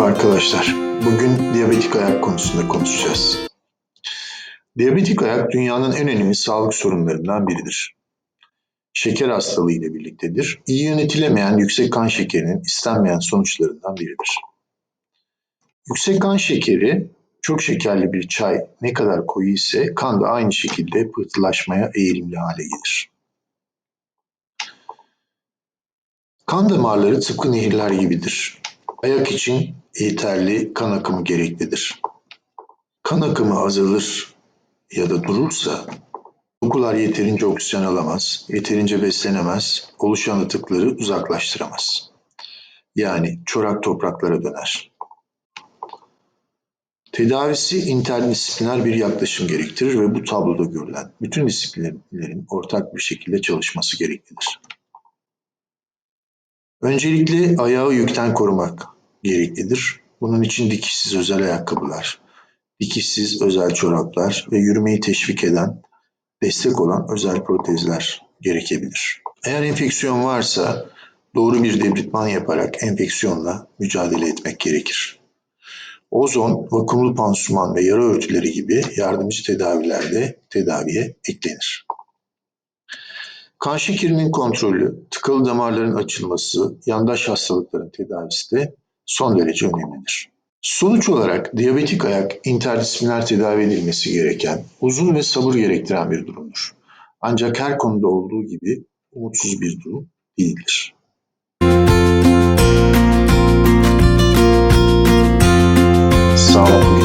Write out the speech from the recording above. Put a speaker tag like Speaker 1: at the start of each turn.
Speaker 1: arkadaşlar. Bugün diyabetik ayak konusunda konuşacağız. Diyabetik ayak dünyanın en önemli sağlık sorunlarından biridir. Şeker hastalığı ile birliktedir. İyi yönetilemeyen yüksek kan şekerinin istenmeyen sonuçlarından biridir. Yüksek kan şekeri çok şekerli bir çay ne kadar koyu ise kan da aynı şekilde pıhtılaşmaya eğilimli hale gelir. Kan damarları tıpkı nehirler gibidir. Ayak için yeterli kan akımı gereklidir. Kan akımı azalır ya da durursa dokular yeterince oksijen alamaz, yeterince beslenemez, oluşan atıkları uzaklaştıramaz. Yani çorak topraklara döner. Tedavisi interdisipliner bir yaklaşım gerektirir ve bu tabloda görülen bütün disiplinlerin ortak bir şekilde çalışması gereklidir. Öncelikle ayağı yükten korumak gereklidir. Bunun için dikişsiz özel ayakkabılar, dikişsiz özel çoraplar ve yürümeyi teşvik eden, destek olan özel protezler gerekebilir. Eğer enfeksiyon varsa doğru bir debritman yaparak enfeksiyonla mücadele etmek gerekir. Ozon, vakumlu pansuman ve yara örtüleri gibi yardımcı tedavilerde tedaviye eklenir. Kan şekerinin kontrolü, tıkalı damarların açılması, yandaş hastalıkların tedavisi de son derece önemlidir. Sonuç olarak diyabetik ayak interdisipliner tedavi edilmesi gereken, uzun ve sabır gerektiren bir durumdur. Ancak her konuda olduğu gibi umutsuz bir durum değildir. Sağlıklı